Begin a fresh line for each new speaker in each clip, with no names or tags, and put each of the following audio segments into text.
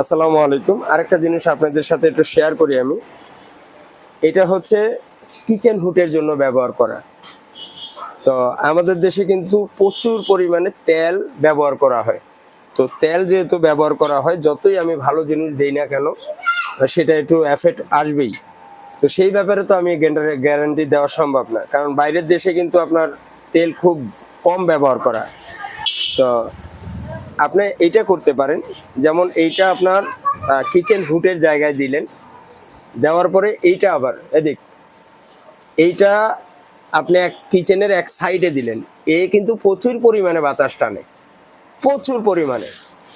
আসসালামু আলাইকুম। আরেকটা জিনিস আপনাদের সাথে একটু শেয়ার করি আমি। এটা হচ্ছে কিচেন হুটের জন্য ব্যবহার করা। তো আমাদের দেশে কিন্তু প্রচুর পরিমাণে তেল ব্যবহার করা হয়। তো তেল যেহেতু ব্যবহার করা হয়, যতই আমি ভালো জিনিস দিই না কেন, সেটা একটু এফেক্ট আসবেই। তো সেই ব্যাপারে তো আমি গ্যারান্টি দেওয়া সম্ভব না। কারণ বাইরের দেশে কিন্তু আপনার তেল খুব কম ব্যবহার করা। তো আপনি এইটা করতে পারেন। যেমন এইটা আপনার কিচেন হুটের জায়গায় দিলেন। দেওয়ার পরে এইটা আবার, এদিক। এইটা আপনি এক কিচেনের এক সাইডে দিলেন। এ কিন্তু প্রচুর পরিমাণে বাতাস টানে। প্রচুর পরিমাণে।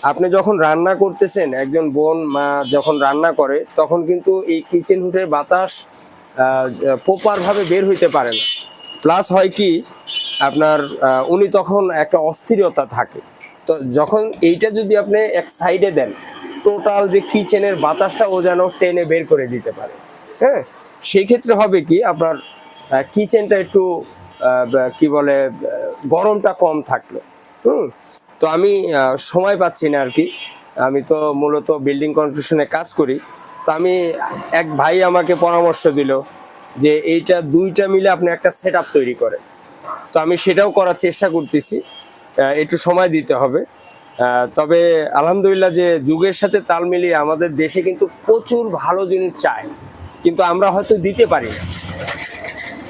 আপনি যখন রান্না করতেছেন, একজন বোন, মা যখন রান্না করে, তখন কিন্তু এই কিচেন হুটের বাতাস প্রপারভাবে বের হইতে পারে না। প্লাস হয় কি, আপনার উনি তখন একটা অস্থিরতা থাকে। তো যখন এইটা যদি আপনি এক সাইডে দেন টোটাল যে কিচেনের বাতাসটা ও যেন টেনে বের করে দিতে পারে। হ্যাঁ? সেই ক্ষেত্রে হবে কি, আপনার কিচেনটা একটু কি বলে গরমটা কম থাকল। হুম? তো আমি সময় পাচ্ছি না আর কি। আমি তো মূলত বিল্ডিং কনস্ট্রাকশনে কাজ করি। তো আমি এক ভাই আমাকে পরামর্শ দিল যে এইটা দুইটা মিলে আপনি একটা সেট তৈরি করেন। তো আমি সেটাও করার চেষ্টা করতেছি। একটু সময় দিতে হবে। তবে আলহামদুলিল্লাহ যে যুগের সাথে তাল মিলিয়ে আমাদের দেশে কিন্তু প্রচুর ভালো জিনিস চায়। কিন্তু আমরা হয়তো দিতে পারি না।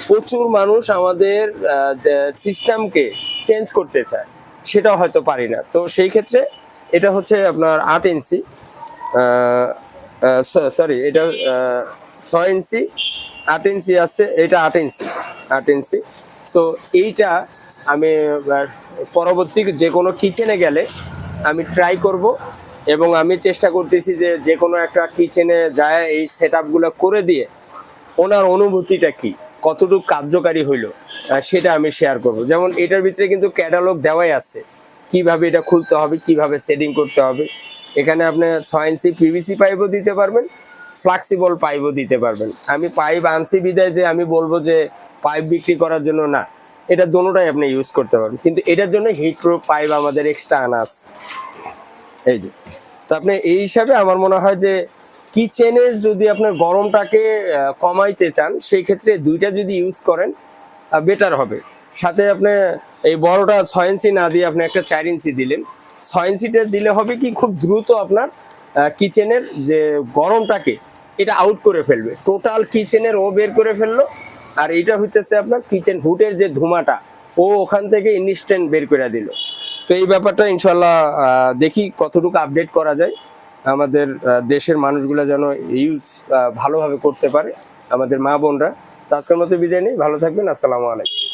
প্রচুর মানুষ আমাদের সিস্টেমকে চেঞ্জ করতে চায়। সেটাও হয়তো পারি না। তো সেই ক্ষেত্রে এটা হচ্ছে আপনার আট ইঞ্চি সরি এটা ছয় ইঞ্চি, আট ইঞ্চি আছে, এটা আট ইঞ্চি আট ইঞ্চি। তো এইটা আমি পরবর্তী যে কোনো কিচেনে গেলে আমি ট্রাই করব এবং আমি চেষ্টা করতেছি যে যে কোনো একটা কিচেনে যায়, এই সেট করে দিয়ে ওনার অনুভূতিটা কি, কতটুকু কার্যকারী হইল সেটা আমি শেয়ার করব। যেমন এটার ভিতরে কিন্তু ক্যাটালগ দেওয়াই আছে, কীভাবে এটা খুলতে হবে, কীভাবে সেটিং করতে হবে। এখানে আপনি ইঞ্চি পিভিসি পাইপও দিতে পারবেন ফ্লাক্সিবল পাইপও দিতে পারবেন। আমি পাইপ আনছি বিদায় যে আমি বলব যে পাইপ বিক্রি করার জন্য না এটা দোনোটাই আপনি ইউজ করতে পারবেন। কিন্তু এটার জন্য হিট প্রুফ পাইপ আমাদের এক্সট্রা আনাস এই যে। তো আপনি এই হিসাবে আমার মনে হয় যে কিচেনের যদি আপনার গরমটাকে কমাইতে চান, সেই ক্ষেত্রে দুইটা যদি ইউজ করেন বেটার হবে। সাথে আপনি এই বড়টা ছয় ইঞ্চি না দিয়ে আপনি একটা চার ইঞ্চি দিলেন। ছয় ইঞ্চিটা দিলে হবে কি খুব দ্রুত আপনার কিচেনের যে গরমটাকে এটা আউট করে ফেলবে। টোটাল কিচেনের ও বের করে ফেলল। আর এটা হচ্ছে আপনার কিচেন হুটের যে ধুমাটা, ও ওখান থেকে ইনস্ট্যান্ট বের করে দিল। তো এই ব্যাপারটা ইনশাল্লাহ দেখি কতটুকু আপডেট করা যায়। আমাদের দেশের মানুষগুলো যেন ইউজ ভালোভাবে করতে পারে। আমাদের মা বোনরা। তো আজকের মতো বিদায় নেই। ভালো থাকবেন। আসসালামু আলাইকুম।